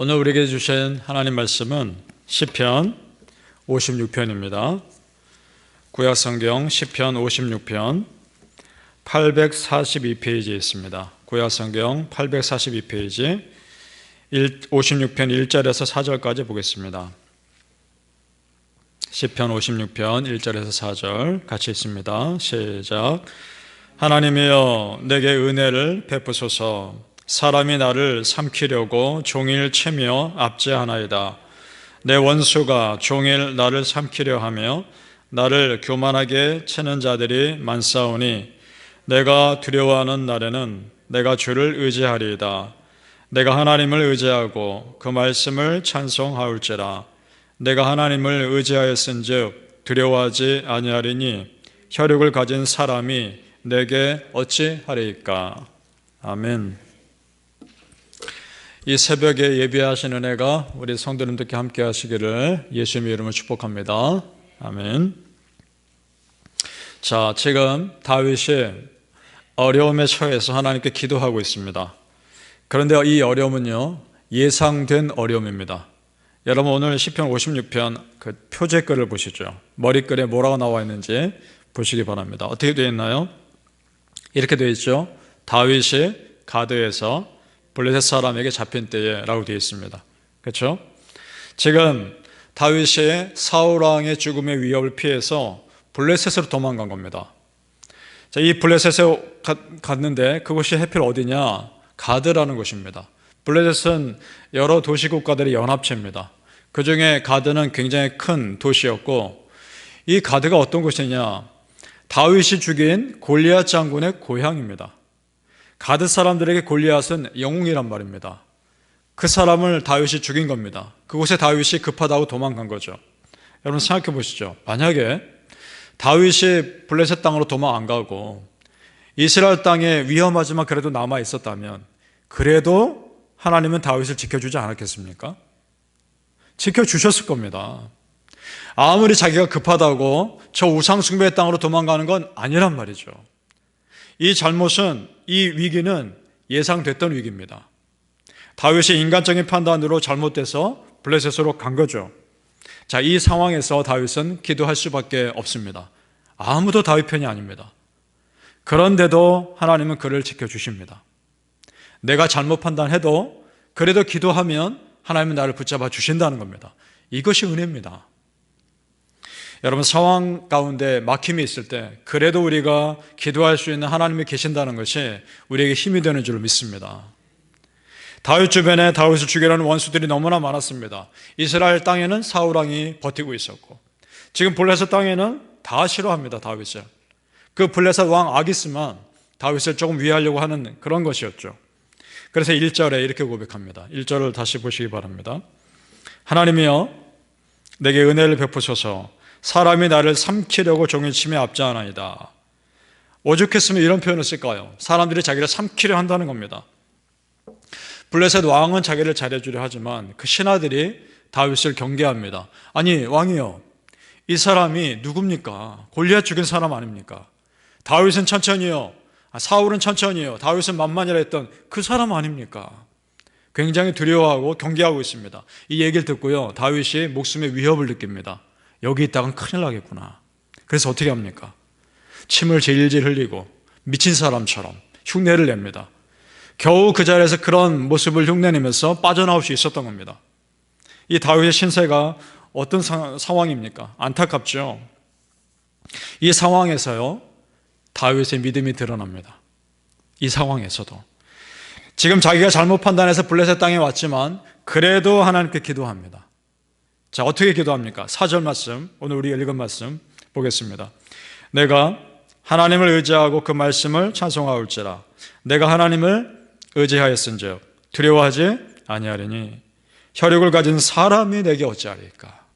오늘 우리에게 주신 하나님 말씀은 시편 56편입니다. 구약 성경 시편 56편 842페이지에 있습니다. 구약 성경 842페이지 56편 1절에서 4절까지 보겠습니다. 시편 56편 1절에서 4절 같이 있습니다. 시작. 하나님이여 내게 은혜를 베푸소서 사람이 나를 삼키려고 종일 채며 압제하나이다. 내 원수가 종일 나를 삼키려 하며 나를 교만하게 채는 자들이 많사오니 내가 두려워하는 날에는 내가 주를 의지하리이다. 내가 하나님을 의지하고 그 말씀을 찬송하올지라. 내가 하나님을 의지하였은즉 두려워하지 아니하리니 혈육을 가진 사람이 내게 어찌 하리이까. 아멘. 이 새벽에 예배하신 은혜가 우리 성도님들께 함께 하시기를 예수님의 이름으로 축복합니다. 아멘. 자, 지금 다윗이 어려움에 처해서 하나님께 기도하고 있습니다. 그런데 이 어려움은요, 예상된 어려움입니다. 여러분 오늘 시편 56편 그 표제글을 보시죠. 머리글에 뭐라고 나와 있는지 보시기 바랍니다. 어떻게 되어 있나요? 이렇게 되어 있죠. 다윗이 가드에서 블레셋 사람에게 잡힌 때에라고 되어 있습니다. 그렇죠? 지금 다윗이 사울 왕의 죽음의 위협을 피해서 블레셋으로 도망간 겁니다. 자, 이 블레셋에 갔는데 그곳이 해필 어디냐? 가드라는 곳입니다. 블레셋은 여러 도시 국가들의 연합체입니다. 그 중에 가드는 굉장히 큰 도시였고 이 가드가 어떤 곳이냐? 다윗이 죽인 골리앗 장군의 고향입니다. 가드 사람들에게 골리앗은 영웅이란 말입니다. 그 사람을 다윗이 죽인 겁니다. 그곳에 다윗이 급하다고 도망간 거죠. 여러분 생각해 보시죠. 만약에 다윗이 블레셋 땅으로 도망 안 가고 이스라엘 땅에 위험하지만 그래도 남아 있었다면 그래도 하나님은 다윗을 지켜주지 않았겠습니까? 지켜주셨을 겁니다. 아무리 자기가 급하다고 저 우상숭배의 땅으로 도망가는 건 아니란 말이죠. 이 잘못은, 이 위기는 예상됐던 위기입니다. 다윗이 인간적인 판단으로 잘못돼서 블레셋으로 간 거죠. 자, 이 상황에서 다윗은 기도할 수밖에 없습니다. 아무도 다윗 편이 아닙니다. 그런데도 하나님은 그를 지켜주십니다. 내가 잘못 판단해도 그래도 기도하면 하나님은 나를 붙잡아 주신다는 겁니다. 이것이 은혜입니다. 여러분 상황 가운데 막힘이 있을 때 그래도 우리가 기도할 수 있는 하나님이 계신다는 것이 우리에게 힘이 되는 줄 믿습니다. 다윗 주변에 다윗을 죽이려는 원수들이 너무나 많았습니다. 이스라엘 땅에는 사울 왕이 버티고 있었고 지금 블레셋 땅에는 다 싫어합니다. 다윗을. 그 블레셋 왕 아기스만 다윗을 조금 위하려고 하는 그런 것이었죠. 그래서 1절에 이렇게 고백합니다. 1절을 다시 보시기 바랍니다. 하나님이여 내게 은혜를 베푸셔서 사람이 나를 삼키려고 종일 침에 앞자하나이다. 오죽했으면 이런 표현을 쓸까요? 사람들이 자기를 삼키려 한다는 겁니다. 블레셋 왕은 자기를 잘해주려 하지만 그 신하들이 다윗을 경계합니다. 아니 왕이요, 이 사람이 누굽니까? 골리앗 죽인 사람 아닙니까? 다윗은 천천히요, 사울은 천천히요, 다윗은 만만이라 했던 그 사람 아닙니까? 굉장히 두려워하고 경계하고 있습니다. 이 얘기를 듣고요, 다윗이 목숨의 위협을 느낍니다. 여기 있다간 큰일 나겠구나. 그래서 어떻게 합니까? 침을 질질 흘리고 미친 사람처럼 흉내를 냅니다. 겨우 그 자리에서 그런 모습을 흉내내면서 빠져나올 수 있었던 겁니다. 이 다윗의 신세가 어떤 상황입니까? 안타깝죠. 이 상황에서요, 다윗의 믿음이 드러납니다. 이 상황에서도. 지금 자기가 잘못 판단해서 블레셋 땅에 왔지만, 그래도 하나님께 기도합니다. 자, 어떻게 기도합니까? 4절 말씀, 오늘 우리가 읽은 말씀 보겠습니다. 내가 하나님을 의지하고 그 말씀을 찬송하올지라. 내가 하나님을 의지하였은즉 두려워하지 아니하리니 혈육을 가진 사람이 내게 어찌하리까.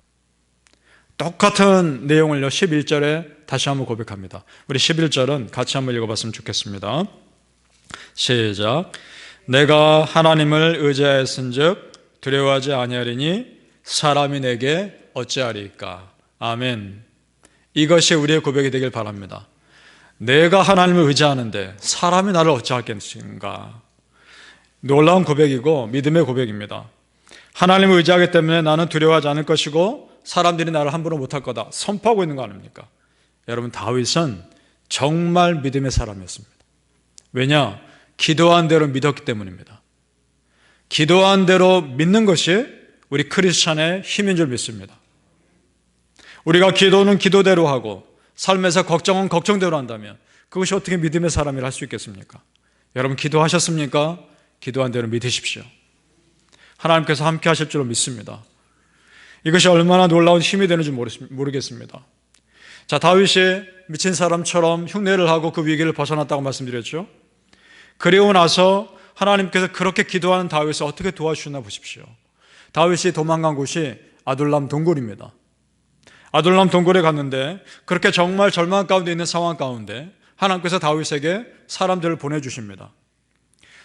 똑같은 내용을요 11절에 다시 한번 고백합니다. 우리 11절은 같이 한번 읽어봤으면 좋겠습니다. 시작. 내가 하나님을 의지하였은즉 두려워하지 아니하리니 사람이 내게 어찌하리까. 아멘. 이것이 우리의 고백이 되길 바랍니다. 내가 하나님을 의지하는데 사람이 나를 어찌하겠는가. 놀라운 고백이고 믿음의 고백입니다. 하나님을 의지하기 때문에 나는 두려워하지 않을 것이고 사람들이 나를 함부로 못할 거다. 선포하고 있는 거 아닙니까? 여러분 다윗은 정말 믿음의 사람이었습니다. 왜냐? 기도한 대로 믿었기 때문입니다. 기도한 대로 믿는 것이 우리 크리스찬의 힘인 줄 믿습니다. 우리가 기도는 기도대로 하고 삶에서 걱정은 걱정대로 한다면 그것이 어떻게 믿음의 사람이라 할 수 있겠습니까? 여러분 기도하셨습니까? 기도한 대로 믿으십시오. 하나님께서 함께 하실 줄로 믿습니다. 이것이 얼마나 놀라운 힘이 되는지 모르겠습니다. 자, 다윗이 미친 사람처럼 흉내를 하고 그 위기를 벗어났다고 말씀드렸죠. 그리고 나서 하나님께서 그렇게 기도하는 다윗을 어떻게 도와주셨나 보십시오. 다윗이 도망간 곳이 아둘람 동굴입니다. 아둘람 동굴에 갔는데 그렇게 정말 절망 가운데 있는 상황 가운데 하나님께서 다윗에게 사람들을 보내주십니다.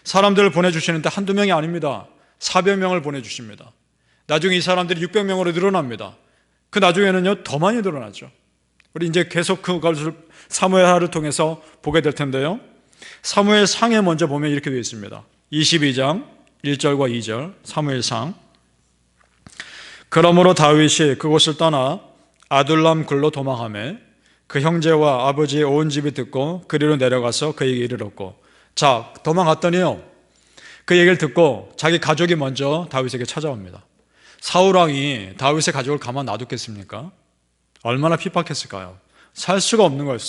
사람들을 보내주시는데 한두 명이 아닙니다. 400명을 보내주십니다. 나중에 이 사람들이 600명으로 늘어납니다. 그 나중에는요, 더 많이 늘어나죠. 우리 이제 계속 그것을 사무엘하를 통해서 보게 될 텐데요. 사무엘 상에 먼저 보면 이렇게 되어 있습니다. 22장 1절과 2절 사무엘 상 그러므로 다윗이 그곳을 떠나 아둘람 굴로 도망하며 그 형제와 아버지의 온 집이 듣고 그리로 내려가서 그에게 이르렀고 자 도망갔더니요 그 얘기를 듣고 자기 가족이 먼저 다윗에게 찾아옵니다 사울왕이 다윗의 가족을 가만 놔뒀겠습니까? 얼마나 핍박했을까요? 살 수가 없는, 것,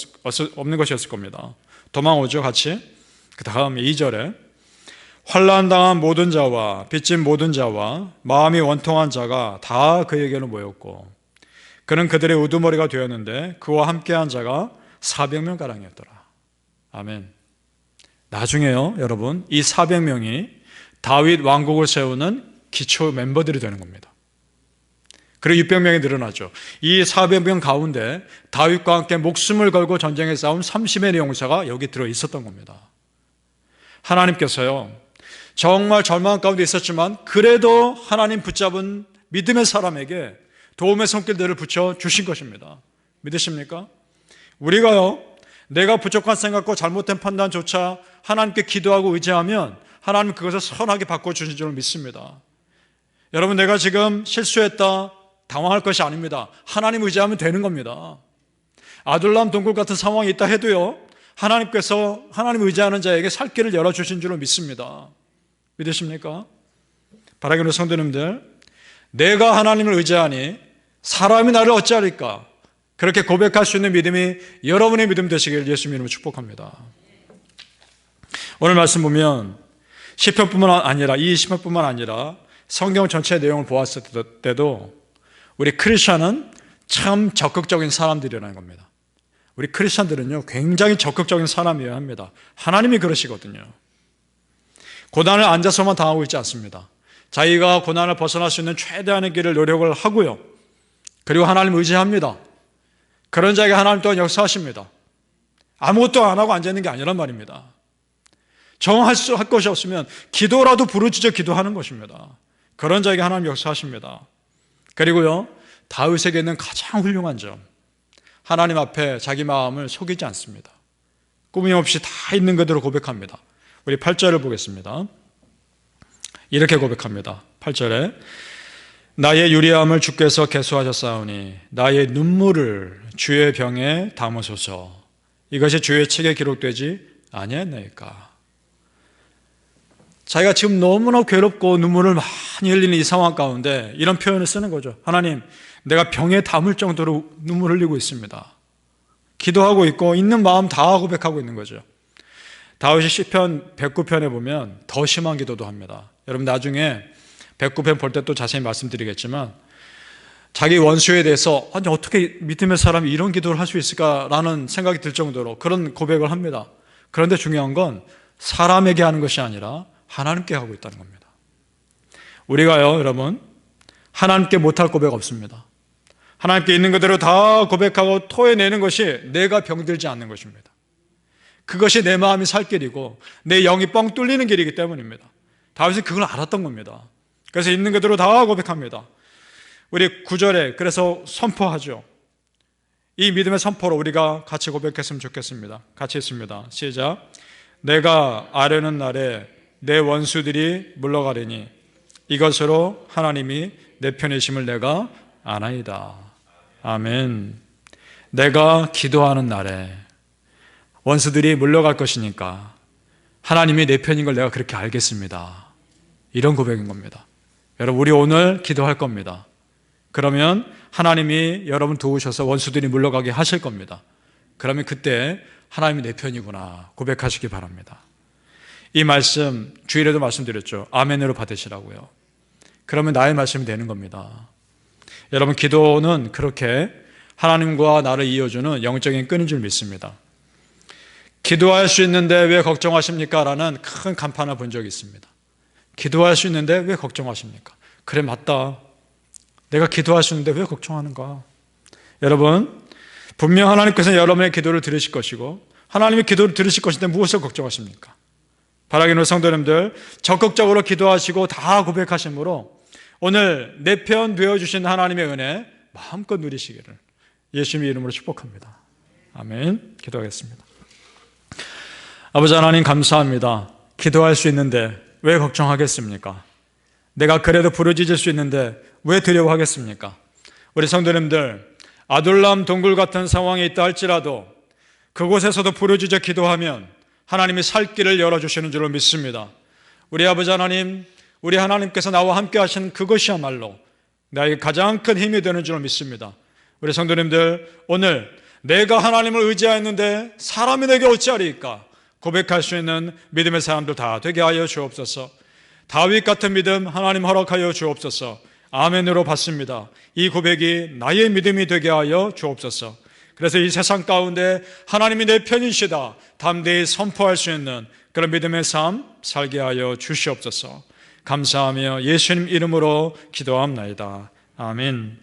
없는 것이었을 겁니다 도망오죠 같이 그 다음 2절에 환란당한 모든 자와 빚진 모든 자와 마음이 원통한 자가 다 그에게로 모였고 그는 그들의 우두머리가 되었는데 그와 함께한 자가 400명 가량이었더라. 아멘. 나중에요, 여러분, 이 400명이 다윗 왕국을 세우는 기초 멤버들이 되는 겁니다. 그리고 600명이 늘어나죠. 이 400명 가운데 다윗과 함께 목숨을 걸고 전쟁에 싸운 30의 용사가 여기 들어 있었던 겁니다. 하나님께서요, 정말 절망 가운데 있었지만 그래도 하나님 붙잡은 믿음의 사람에게 도움의 손길들을 붙여 주신 것입니다. 믿으십니까? 우리가요, 내가 부족한 생각과 잘못된 판단조차 하나님께 기도하고 의지하면 하나님 그것을 선하게 바꿔주신 줄 믿습니다. 여러분, 내가 지금 실수했다, 당황할 것이 아닙니다. 하나님 의지하면 되는 겁니다. 아둘람 동굴 같은 상황이 있다 해도요, 하나님께서 하나님 의지하는 자에게 살 길을 열어주신 줄 믿습니다. 믿으십니까? 바라기는 성도님들, 내가 하나님을 의지하니 사람이 나를 어찌하리까? 그렇게 고백할 수 있는 믿음이 여러분의 믿음 되시길 예수 님으로 축복합니다. 오늘 말씀 보면 시편뿐만 아니라 이 시편뿐만 아니라 성경 전체 내용을 보았을 때도 우리 크리스천은 참 적극적인 사람들이라는 겁니다. 우리 크리스천들은요 굉장히 적극적인 사람이어야 합니다. 하나님이 그러시거든요. 고난을 앉아서만 당하고 있지 않습니다. 자기가 고난을 벗어날 수 있는 최대한의 길을 노력을 하고요. 그리고 하나님 의지합니다. 그런 자에게 하나님 또한 역사하십니다. 아무것도 안 하고 앉아있는 게 아니란 말입니다. 정할 수, 할 것이 없으면 기도라도 부르짖어 기도하는 것입니다. 그런 자에게 하나님 역사하십니다. 그리고요, 다윗에게 있는 가장 훌륭한 점. 하나님 앞에 자기 마음을 속이지 않습니다. 꾸밈 없이 다 있는 그대로 고백합니다. 우리 8절을 보겠습니다. 이렇게 고백합니다. 8절에 나의 유리함을 주께서 개수하셨사오니 나의 눈물을 주의 병에 담으소서. 이것이 주의 책에 기록되지 아니했나이까. 자기가 지금 너무나 괴롭고 눈물을 많이 흘리는 이 상황 가운데 이런 표현을 쓰는 거죠. 하나님 내가 병에 담을 정도로 눈물 흘리고 있습니다. 기도하고 있고 있는 마음 다 고백하고 있는 거죠 다윗이 시편 109편에 보면 더 심한 기도도 합니다 여러분 나중에 109편 볼 때 또 자세히 말씀드리겠지만 자기 원수에 대해서 아니 어떻게 믿음의 사람이 이런 기도를 할 수 있을까라는 생각이 들 정도로 그런 고백을 합니다. 그런데 중요한 건 사람에게 하는 것이 아니라 하나님께 하고 있다는 겁니다. 우리가요, 여러분, 하나님께 못할 고백 없습니다. 하나님께 있는 그대로 다 고백하고 토해내는 것이 내가 병들지 않는 것입니다. 그것이 내 마음이 살 길이고 내 영이 뻥 뚫리는 길이기 때문입니다. 다윗이 그걸 알았던 겁니다. 그래서 있는 그대로 다 고백합니다. 우리 구절에 그래서 선포하죠. 이 믿음의 선포로 우리가 같이 고백했으면 좋겠습니다. 같이 했습니다. 시작. 내가 아뢰는 날에 내 원수들이 물러가리니 이것으로 하나님이 내 편이심을 내가 아나이다. 아멘. 내가 기도하는 날에 원수들이 물러갈 것이니까 하나님이 내 편인 걸 내가 그렇게 알겠습니다. 이런 고백인 겁니다. 여러분, 우리 오늘 기도할 겁니다. 그러면 하나님이 여러분 도우셔서 원수들이 물러가게 하실 겁니다. 그러면 그때 하나님이 내 편이구나 고백하시기 바랍니다. 이 말씀 주일에도 말씀드렸죠. 아멘으로 받으시라고요. 그러면 나의 말씀이 되는 겁니다. 여러분 기도는 그렇게 하나님과 나를 이어주는 영적인 끈인 줄 믿습니다. 기도할 수 있는데 왜 걱정하십니까? 라는 큰 간판을 본 적이 있습니다. 기도할 수 있는데 왜 걱정하십니까? 그래 맞다. 내가 기도할 수 있는데 왜 걱정하는가? 여러분 분명 하나님께서 여러분의 기도를 들으실 것이고 하나님의 기도를 들으실 것인데 무엇을 걱정하십니까? 바라기는 성도님들 적극적으로 기도하시고 다 고백하심으로 오늘 내 편 되어주신 하나님의 은혜 마음껏 누리시기를 예수님의 이름으로 축복합니다. 아멘. 기도하겠습니다. 아버지 하나님 감사합니다. 기도할 수 있는데 왜 걱정하겠습니까? 내가 그래도 부르짖을 수 있는데 왜 두려워하겠습니까? 우리 성도님들 아둘람 동굴 같은 상황에 있다 할지라도 그곳에서도 부르짖어 기도하면 하나님이 살 길을 열어주시는 줄로 믿습니다. 우리 아버지 하나님, 우리 하나님께서 나와 함께 하시는 그것이야말로 나에게 가장 큰 힘이 되는 줄로 믿습니다. 우리 성도님들, 오늘 내가 하나님을 의지하였는데 사람이 내게 어찌하리까? 고백할 수 있는 믿음의 사람들 다 되게 하여 주옵소서. 다윗 같은 믿음 하나님 허락하여 주옵소서. 아멘으로 받습니다. 이 고백이 나의 믿음이 되게 하여 주옵소서. 그래서 이 세상 가운데 하나님이 내 편이시다. 담대히 선포할 수 있는 그런 믿음의 삶 살게 하여 주시옵소서. 감사하며 예수님 이름으로 기도합나이다. 아멘.